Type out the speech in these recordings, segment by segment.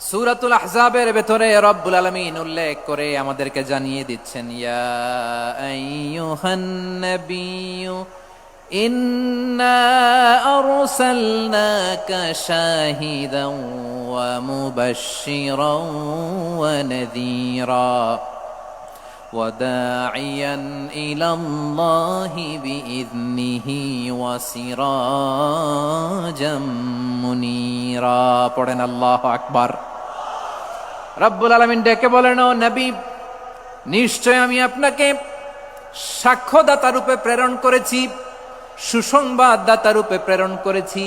সুরাতুল আহজাবের ভেতরে রব্বুল আলমিন উল্লেখ করে আমাদেরকে জানিয়ে দিচ্ছেন ইয়া আইয়ুহান وداعيا إلى الله بإذنه وسراجا منيرا পড়েন আল্লাহ আকবার রব্বুল আলমিন ডেকে বলেন ও নবী নিশ্চয় আমি আপনাকে সাক্ষ্যদাতা রূপে প্রেরণ করেছি সুসংবাদদাতা রূপে প্রেরণ করেছি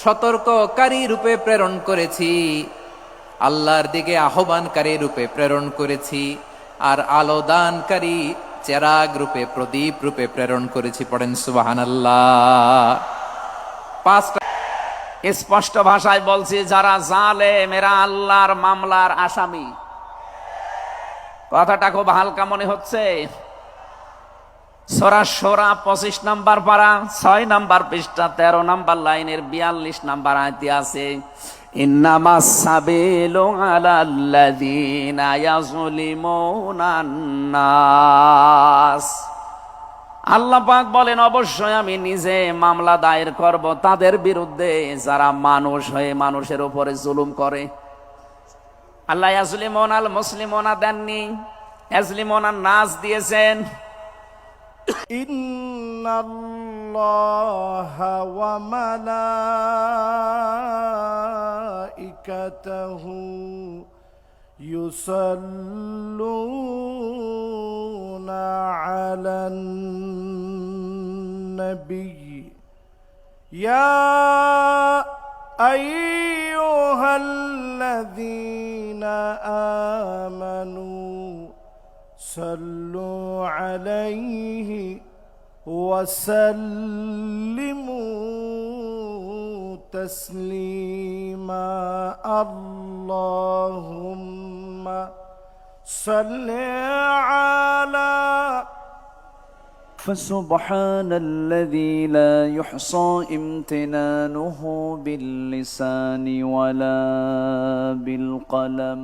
সতর্ককারী রূপে প্রেরণ করেছি আল্লাহর দিকে আহ্বানকারী রূপে প্রেরণ করেছি আর আলো দানকারী চেরাগ রূপে, প্রদীপ রূপে প্রেরণ করেছি, পড়েন সুবাহান পাঁচটা স্পষ্ট ভাষায় বলছি, যারা জালে মেরা আল্লাহর মামলার আসামি। কথাটা খুব হালকা মনে হচ্ছে। সোরা সোরা পঁচিশ নাম্বার পারা, ছয় নাম্বার পৃষ্ঠা, তেরো নাম্বার লাইনের বিয়াল্লিশ নাম্বার আয়তি আছে। ইন্নামা সাবিলু আলাল্লাযীনা ইয়াযলিমুনান নাস আল্লাহ পাক বলেন, অবশ্যই আমি নিজে মামলা দায়ের করব। তাদের বিরুদ্ধে যারা মানুষ হয়ে মানুষের উপরে জুলুম করে। আল্লাহ, ইয়াজলিমন আল মুসলিমনা দেননি, ইয়াজলিমন নাচ দিয়েছেন। الله وملائكته يصلون على النبي. يا أيها الذين آمنوا صلوا عليه وسلموا تسليما. اللهم صل على فسبحان الذي لا يحصى امتنانه باللسان ولا بالقلم.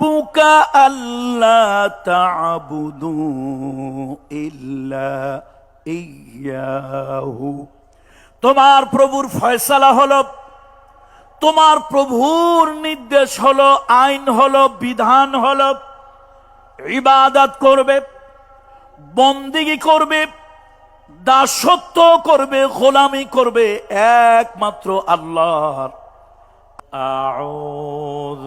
ربك ألا تعبدوا إلا إياه তোমার প্রভুর ফয়সালা হলো তোমার প্রভুর নির্দেশ হলো আইন হলো বিধান হলো ইবাদত করবে বন্দিগি করবে দাসত্ব করবে গোলামি করবে একমাত্র আল্লাহর أعوذ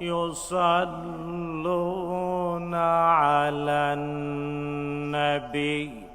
يصلون على النبي.